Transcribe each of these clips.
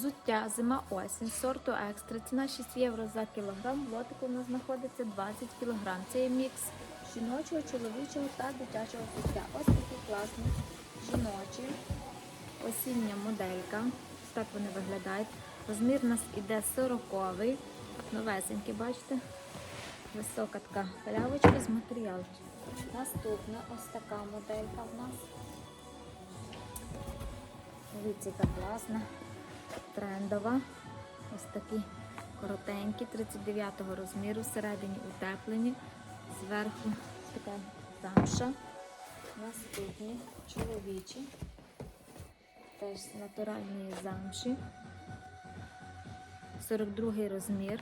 Взуття зима осінь сорту екстра. Ціна 6 євро за кілограм. В лотику у нас знаходиться 20 кілограм. Це є мікс жіночого, чоловічого та дитячого взуття. Ось такі класні жіночі. Осіння моделька. Ось так вони виглядають. Розмір у нас іде 40-й. Новесенький, бачите? Висока така халявочка з матеріалу. Наступна ось така моделька в нас. Дивіться, яка класна, трендова. Ось такі коротенькі, 39-го розміру, всередині утеплені, зверху така замша. Наступні чоловічі, теж з натуральної замші. 42 розмір.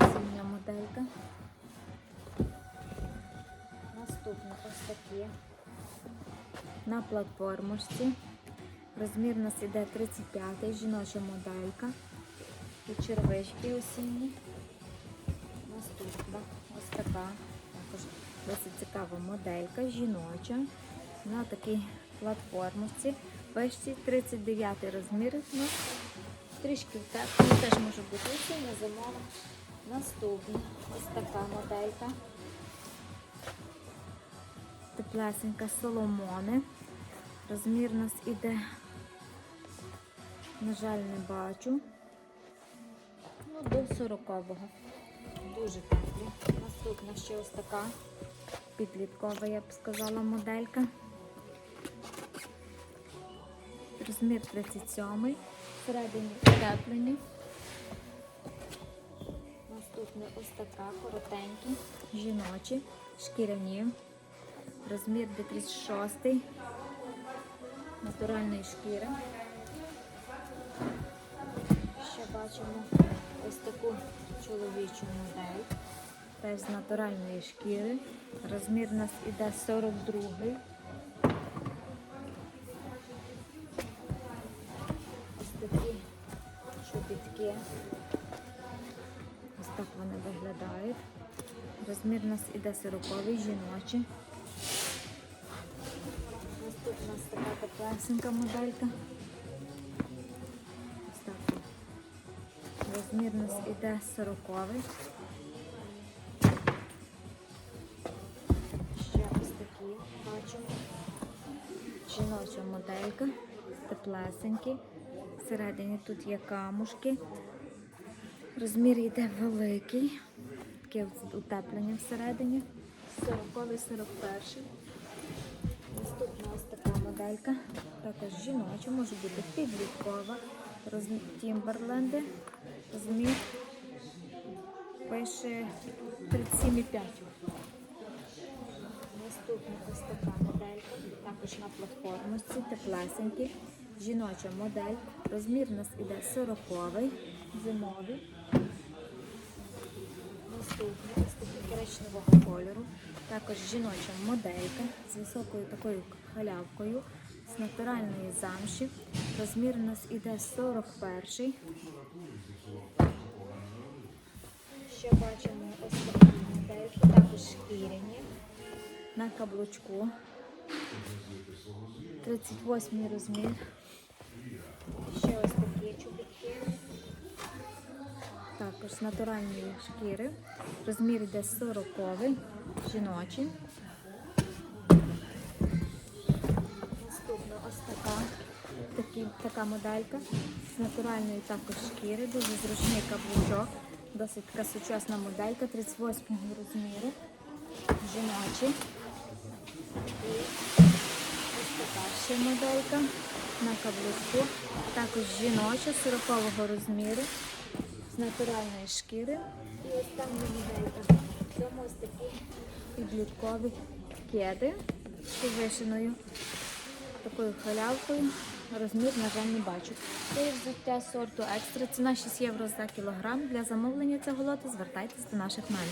Осіння моделька. Наступні ось такі на платформочці. Розмір у нас іде 35 жіноча моделька. І червички осінні. Наступна ось така. Також досить цікава моделька, жіноча. На такій платформочці. Вишці 39 розмір. у нас. Трішки тепло, теж може бути осіння, зимова. Наступна ось така моделька. Теплесенька соломони. Розмір у нас іде, на жаль, не бачу. Ну, до 40-го. Дуже теплі. Наступна ще ось така підліткова, я б сказала, моделька. Розмір 37 всередині утеплені. Наступне ось така коротенькі, жіночі, шкіряні. Розмір де 36 натуральної шкіри. Бачимо ось таку чоловічу модель. Теж натуральної шкіри. Розмір у нас іде 42. Ось такі чобітки. Ось так вони виглядають. Розмір у нас іде 40 жіночі. Ось така теплесенька моделька. Розмір у нас іде 40 Ще ось такі бачимо. Жіноча моделька. Теплесенькі. Всередині тут є камушки. Розмір йде великий. Таке утеплення всередині. 40 41 Наступна ось така моделька, також жіноча, може бути підліткова, Тімберленди, розмір пише 37,5. Наступна ось така моделька, також на платформочці, теплесенькі, жіноча модель, розмір у нас іде 40 зимовий. Наступний ось коричневого кольору. Також жіноча моделька з високою такою халявкою, з натуральної замші. Розмір у нас іде 41. Ще бачимо ось такі модельки, також шкіряні на каблучку. 38 розмір. Ще ось такі чобітки. Також з шкіри. Розмір йде 40 жіночий. Наступна ось така, такі, така моделька з натуральної також шкіри, дуже зручний каблучок. Досить така сучасна моделька 38 розміру. Жіночі. І ось моделька на каблучку. Також жіноча 40 розміру з натуральної шкіри. І ось там моделька. Цьому ось такі підліткові кеди з повишеною такою халявкою. Розмір, на жаль, не бачу. Це взуття сорту екстра. Ціна 6 євро за кілограм. Для замовлення цього лоту звертайтесь до наших менеджерів.